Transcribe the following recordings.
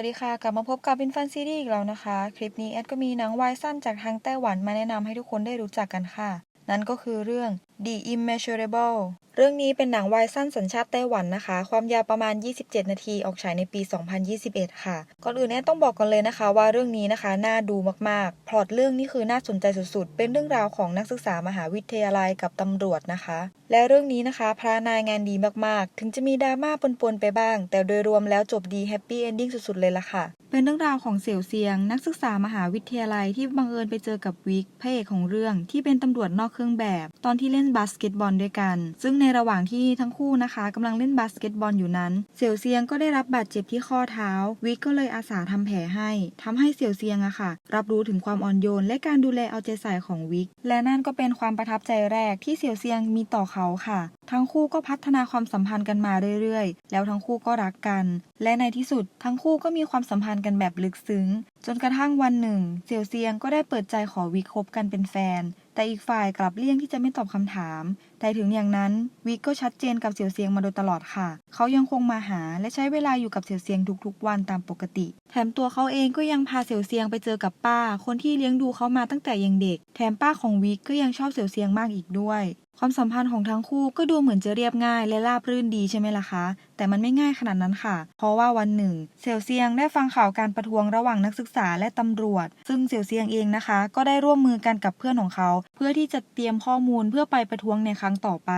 วัสดีค่ะ กลับมาพบกับวินฟันซีรีส์อีกแล้วนะคะ คลิปนี้แอดก็มีหนังวายสั้นจากทางไต้หวันมาแนะนำให้ทุกคนได้รู้จักกันค่ะ นั่นก็คือเรื่อง The Immeasurable เรื่องนี้เป็นหนังวายสั้นสัญชาติไต้หวันนะคะ ความยาวประมาณ 27 นาที ออกฉายในปี 2021 ค่ะ ก่อนอื่นแอดต้องบอกกันเลยนะคะ ว่าเรื่องนี้นะคะ น่าดูมากๆ พล็อตเรื่องนี้คือน่าสนใจสุดๆ เป็นเรื่องราวของนักศึกษามหาวิทยาลัยกับตำรวจนะคะ และเรื่องนี้นะคะ พระนายงานดีมากๆ ถึงจะมีดราม่าปนๆไปบ้าง แต่โดยรวมแล้วจบดีแฮปปี้เอนดิ้งสุดๆ เลยล่ะค่ะ เป็นเรื่องราวของเสี่ยวเซียง นักศึกษามหาวิทยาลัยที่บังเอิญไปเจอกับวิกพระเอกของเรื่องที่เป็นตำรวจนอกเครื่องแบบ ตอนที่เล่นบาสเกตบอลด้วยกัน ซึ่งในระหว่างที่ทั้งคู่นะคะกำลังเล่นบาสเกตบอลอยู่นั้น เสี่ยวเซียงก็ได้รับบาดเจ็บที่ข้อเท้า วิกก็เลยอาสาทำแผลให้ทำให้เสี่ยวเซียงอะค่ะ รับรู้ถึงความอ่อนโยน และการดูแลเอาใจใส่ของวิก และนั่นก็เป็นความประทับใจแรกที่เสี่ยวเซียงมีต่อเขาค่ะ ทั้งคู่ก็พัฒนาความสัมพันธ์กันมาเรื่อยๆ แล้วทั้งคู่ก็รักกัน และในที่สุดทั้งคู่ก็มีความสัมพันธ์กันแบบลึกซึ้ง จนกระทั่งวันหนึ่งเสี่ยวเซียงก็ได้เปิดใจขอวิคบกันเป็นแฟน แต่อีกฝ่ายกลับเลี่ยงที่จะไม่ตอบคำถาม แต่ถึงอย่างนั้นวิกก็ชัดเจนกับเสี่ยวเซียงมาโดยตลอดค่ะ เขายังคงมาหาและใช้เวลาอยู่กับเสี่ยวเซียงทุกๆ วันตามปกติ แถมตัวเขาเองก็ยังพาเสี่ยวเซียงไปเจอกับป้า คนที่เลี้ยงดูเขามาตั้งแต่ยังเด็ก แถมป้าของวิกก็ยังชอบเสี่ยวเซียงมากอีกด้วย ความสัมพันธ์ของทั้งคู่ก็ดูเหมือนจะเรียบง่ายและราบรื่นดีใช่ไหมล่ะคะ แต่มันไม่ง่ายขนาดนั้นค่ะ เพราะว่าวันหนึ่งเสี่ยวเซียงได้ฟังข่าวการประท้วงระหว่างนักศึกษาและตำรวจ ซึ่งเสี่ยวเซียงเองนะคะ ก็ได้ร่วมมือกันกับเพื่อนของเขา เพื่อที่จะเตรียมข้อมูลเพื่อไปประท้วงในครั้งต่อไป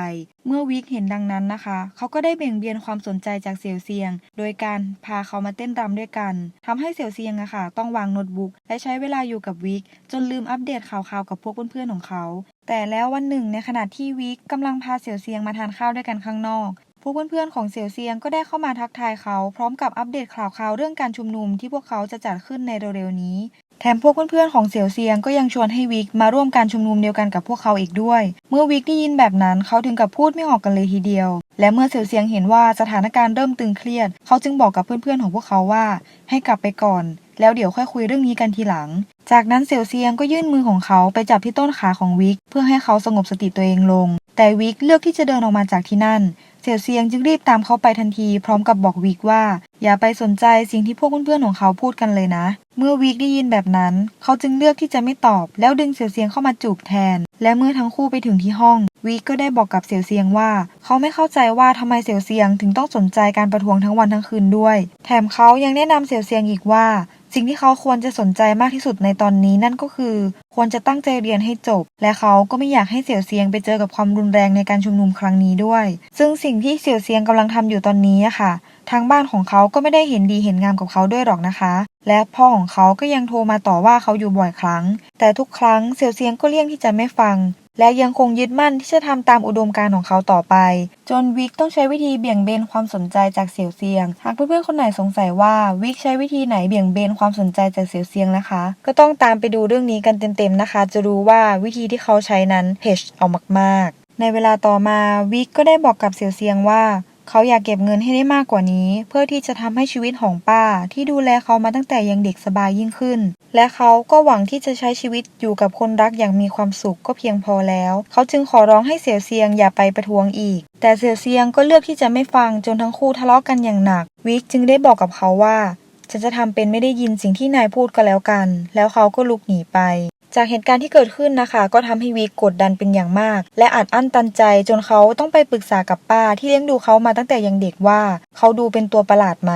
เมื่อวิกเห็นดังนั้นนะคะ เขาก็ได้เบี่ยงเบียนความสนใจจากเสี่ยวเซียง โดยการพาเขามาเต้นรำด้วยกันทำให้เสี่ยวเซียงอะค่ะต้องวางโน้ตบุ๊กและใช้เวลาอยู่กับวิกจนลืมอัปเดตข่าวๆกับพวกเพื่อนๆของเขา แต่แล้ววันหนึ่งในขณะที่วิกกำลังพาเสี่ยวเซียงมาทานข้าวด้วยกันข้างนอก พวกเพื่อนๆของเสี่ยวเซียงก็ได้เข้ามาทักทายเขา พร้อมกับอัปเดตข่าวคราวเรื่องการชุมนุมที่พวกเขาจะจัดขึ้นในเร็วๆนี้ แถมพวกเพื่อนๆของเสี่ยวเซียงก็ยังชวนให้วิกมาร่วมการชุมนุมเดียวกันกับพวกเขาอีกด้วย เมื่อวิกได้ยินแบบนั้นเขาถึงกับพูดไม่ออกกันเลยทีเดียว และเมื่อเสี่ยวเซียงเห็นว่าสถานการณ์เริ่มตึงเครียด เขาจึงบอกกับเพื่อนๆของพวกเขาว่า ให้กลับไปก่อน แล้วเดี๋ยวค่อยคุยเรื่องนี้กันทีหลัง จากนั้นเสี่ยวเซียงก็ยื่นมือของเขาไปจับที่ต้นขาของวิกเพื่อให้เขาสงบสติตัวเองลง แต่วิกเลือกที่จะเดินออกมาจากที่นั่น เสี่ยวเซียงจึงรีบตามเขาไปทันที พร้อมกับบอกวิกว่า อย่าไปสนใจสิ่งที่พวกเพื่อนๆของเขาพูดกันเลยนะ เมื่อวิกได้ยินแบบนั้น เขาจึงเลือกที่จะไม่ตอบ แล้วดึงเสี่ยวเซียงเข้ามาจูบแทน และเมื่อทั้งคู่ไปถึงที่ห้องวิกก็ได้บอกกับเสี่ยวเซียงว่า เขาไม่เข้าใจว่าทำไมเสี่ยวเซียงถึงต้องสนใจการประท้วงทั้งวันทั้งคืนด้วย แถมเขายังแนะนำเสี่ยวเซียงอีกว่า สิ่งที่เขาควรจะสนใจมากที่สุดในตอนนี้นั่นก็คือ ควรจะตั้งใจเรียนให้จบ และเขาก็ไม่อยากให้เสี่ยวเซียงไปเจอกับความรุนแรงในการชุมนุมครั้งนี้ด้วย ซึ่งสิ่งที่เสี่ยวเซียงกำลังทำอยู่ตอนนี้อะค่ะ ทางบ้านของเขาก็ไม่ได้เห็นดีเห็นงามกับเขาด้วยหรอกนะคะ และพ่อของเขาก็ยังโทรมาต่อว่าเขาอยู่บ่อยครั้ง แต่ทุกครั้งเสี่ยวเซียงก็เลี่ยงที่จะไม่ฟัง และยังคงยึดมั่นที่จะทำตามอุดมการณ์ของเขาต่อไป จนวิกต้องใช้วิธีเบี่ยงเบนความสนใจจากเสี่ยวเซียง หากเพื่อนๆคนไหนสงสัยว่าวิกใช้วิธีไหนเบี่ยงเบนความสนใจจากเสี่ยวเซียงนะคะ ก็ต้องตามไปดูเรื่องนี้กันเต็มๆนะคะ จะรู้ว่าวิธีที่เขาใช้นั้นเพจเอามากๆ ในเวลาต่อมาวิกก็ได้บอกกับเสี่ยวเซียงว่าเขาอยากเก็บเงินให้ได้มากกว่านี้ เพื่อที่จะทำให้ชีวิตของป้าที่ดูแลเขามาตั้งแต่ยังเด็กสบายยิ่งขึ้น และเขาก็หวังที่จะใช้ชีวิตอยู่กับคนรักอย่างมีความสุขก็เพียงพอแล้ว เขาจึงขอร้องให้เสี่ยวเซียงอย่าไปประท้วงอีก แต่เสี่ยวเซียงก็เลือกที่จะไม่ฟังจนทั้งคู่ทะเลาะกันอย่างหนัก วิกจึงได้บอกกับเขาว่าฉันจะทำเป็นไม่ได้ยินสิ่งที่นายพูดก็แล้วกัน แล้วเขาก็ลุกหนีไป จากเหตุการณ์ที่เกิดขึ้นนะคะ ก็ทำให้วีกดดันเป็นอย่างมาก และอัดอั้นตันใจจนเขาต้องไปปรึกษากับป้าที่เลี้ยงดูเขามาตั้งแต่ยังเด็กว่า เขาดูเป็นตัวประหลาดไหม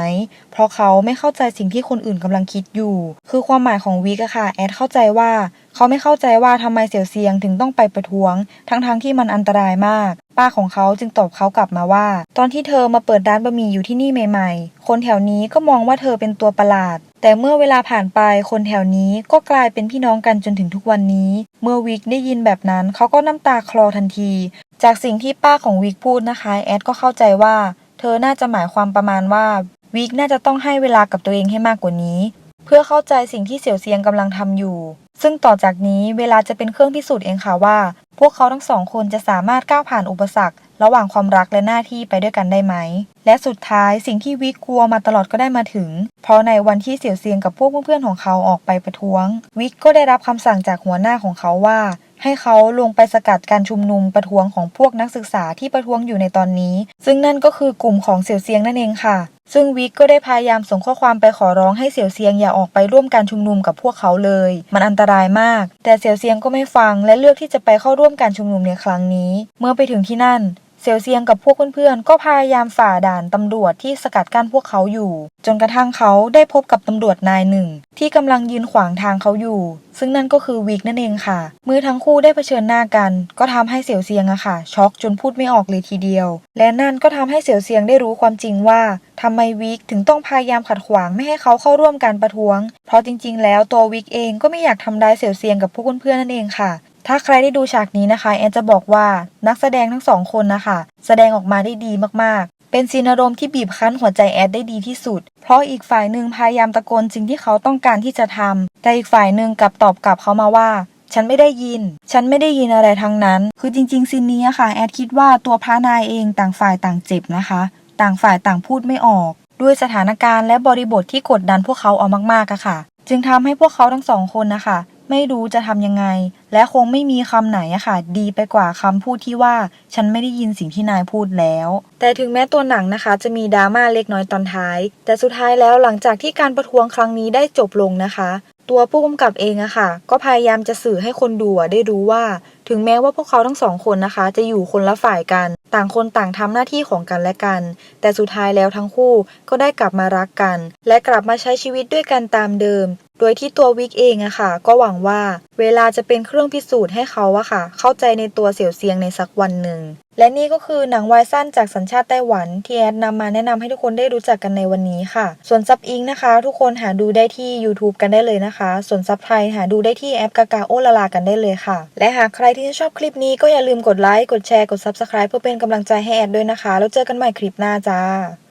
เพราะเขาไม่เข้าใจสิ่งที่คนอื่นกำลังคิดอยู่ คือความหมายของวีกอะค่ะแอดเข้าใจว่า เขาไม่เข้าใจว่าทำไมเสี่ยวเซียงถึงต้องไปประท้วง ทั้งๆทที่มันอันตรายมาก ป้าของเขาจึงตอบเขากลับมาว่า ตอนที่เธอมาเปิดร้านบะหมี่อยู่ที่นี่ใหม่ๆ คนแถวนี้ก็มองว่าเธอเป็นตัวประหลาด แต่เมื่อเวลาผ่านไปคนแถวนี้ก็กลายเป็นพี่น้องกันจนถึงทุกวันนี้ เมื่อวิกได้ยินแบบนั้นเขาก็น้ำตาคลอทันที จากสิ่งที่ป้าของวิกพูดนะคะแอดก็เข้าใจว่า เธอน่าจะหมายความประมาณว่าวิกน่าจะต้องให้เวลากับตัวเองให้มากกว่านี้ เพื่อเข้าใจสิ่งที่เสี่ยวเซียงกำลังทำอยู่ ซึ่งต่อจากนี้เวลาจะเป็นเครื่องพิสูจน์เองค่ะว่า พวกเขาทั้งสองคนจะสามารถก้าวผ่านอุปสรรค ระหว่างความรักและหน้าที่ไปด้วยกันได้ไหม และสุดท้ายสิ่งที่วิกกลัวมาตลอดก็ได้มาถึง เพราะในวันที่เสี่ยวเซียงกับพวกเพื่อนๆของเขาออกไปประท้วง วิกก็ได้รับคำสั่งจากหัวหน้าของเขาว่า ให้เขาลงไปสกัดการชุมนุมประท้วงของพวกนักศึกษาที่ประท้วงอยู่ในตอนนี้ ซึ่งนั่นก็คือกลุ่มของเสี่ยวเซียงนั่นเองค่ะ ซึ่งวิกก็ได้พยายามส่งข้อความไปขอร้องให้เสี่ยวเซียงอย่าออกไปร่วมการชุมนุมกับพวกเขาเลย มันอันตรายมาก แต่เสี่ยวเซียงก็ไม่ฟังและเลือกที่จะไปเข้าร่วมการชุมนุมในครั้งนี้ เมื่อไปถึงที่นั่น เสียวเซียงกับพวกเพื่อนๆ ก็พยายามฝ่าด่านตำรวจที่สกัดกั้นพวกเขาอยู่ จนกระทั่งเขาได้พบกับตำรวจนายหนึ่ง ที่กำลังยืนขวางทางเขาอยู่ ซึ่งนั่นก็คือวิกนั่นเองค่ะ เมื่อทั้งคู่ได้เผชิญหน้ากัน ก็ทำให้เสี่ยวเซียงอะค่ะ ช็อกจนพูดไม่ออกเลยทีเดียว และนั่นก็ทำให้เสี่ยวเซียงได้รู้ความจริงว่าทำไมวิกถึงต้องพยายามขัดขวางไม่ให้เขาเข้าร่วมการประท้วง เพราะจริงๆ แล้วตัววิกเองก็ไม่อยากทำร้ายเสี่ยวเซียงกับพวกเพื่อนๆนั่นเองค่ะ ถ้าใครได้ดูฉากนี้นะคะ แอนจะบอกว่านักแสดงทั้งสองคนนะคะ แสดงออกมาได้ดีมากๆ เป็นซีนอารมณ์ที่บีบคั้นหัวใจแอดได้ดีที่สุด เพราะอีกฝ่ายหนึ่งพยายามตะโกนสิ่งที่เขาต้องการที่จะทำแต่อีกฝ่ายหนึ่งกลับตอบกลับเขามาว่าฉันไม่ได้ยิน ฉันไม่ได้ยินอะไรทั้งนั้น คือจริงๆซีนนี้ค่ะ แอดคิดว่าตัวพระนายเองต่างฝ่ายต่างเจ็บนะคะ ต่างฝ่ายต่างพูดไม่ออก ด้วยสถานการณ์และบริบทที่กดดันพวกเขาเอามากๆอะค่ะ จึงทำให้พวกเขาทั้งสองคนนะคะ ไม่รู้จะทำยังไง และคงไม่มีคำไหนอะค่ะ ดีไปกว่าคำพูดที่ว่า ฉันไม่ได้ยินสิ่งที่นายพูดแล้ว แต่ถึงแม้ตัวหนังนะคะ จะมีดราม่าเล็กน้อยตอนท้าย แต่สุดท้ายแล้วหลังจากที่การประท้วงครั้งนี้ได้จบลงนะคะ ตัวผู้กำกับเองอะค่ะ ก็พยายามจะสื่อให้คนดูได้รู้ว่าถึงแม้ว่าพวกเขาทั้งสองคนนะคะ จะอยู่คนละฝ่ายกัน ต่างคนต่างทำหน้าที่ของกันและกัน แต่สุดท้ายแล้วทั้งคู่ก็ได้กลับมารักกัน และกลับมาใช้ชีวิตด้วยกันตามเดิม โดยที่ตัววิกเองอะค่ะ ก็หวังว่าเวลาจะเป็นเครื่องพิสูจน์ให้เขาอะค่ะ เข้าใจในตัวเสี่ยวเซียงในสักวันหนึ่ง และนี่ก็คือหนังวายสั้นจากสัญชาติไต้หวันที่แอดนำมาแนะนำให้ทุกคนได้รู้จักกันในวันนี้ค่ะ ส่วนซับอิงนะคะ ทุกคนหาดูได้ที่ YouTube กันได้เลยนะคะ ส่วนซับไทยหาดูได้ที่แอปกากาโอลาลากันได้เลยค่ะ และหากใครที่ชอบคลิปนี้ก็อย่าลืมกดไลค์ กดแชร์ กด Subscribe เพื่อเป็นกำลังใจให้แอดด้วยนะคะ แล้วเจอกันใหม่คลิปหน้าจ้า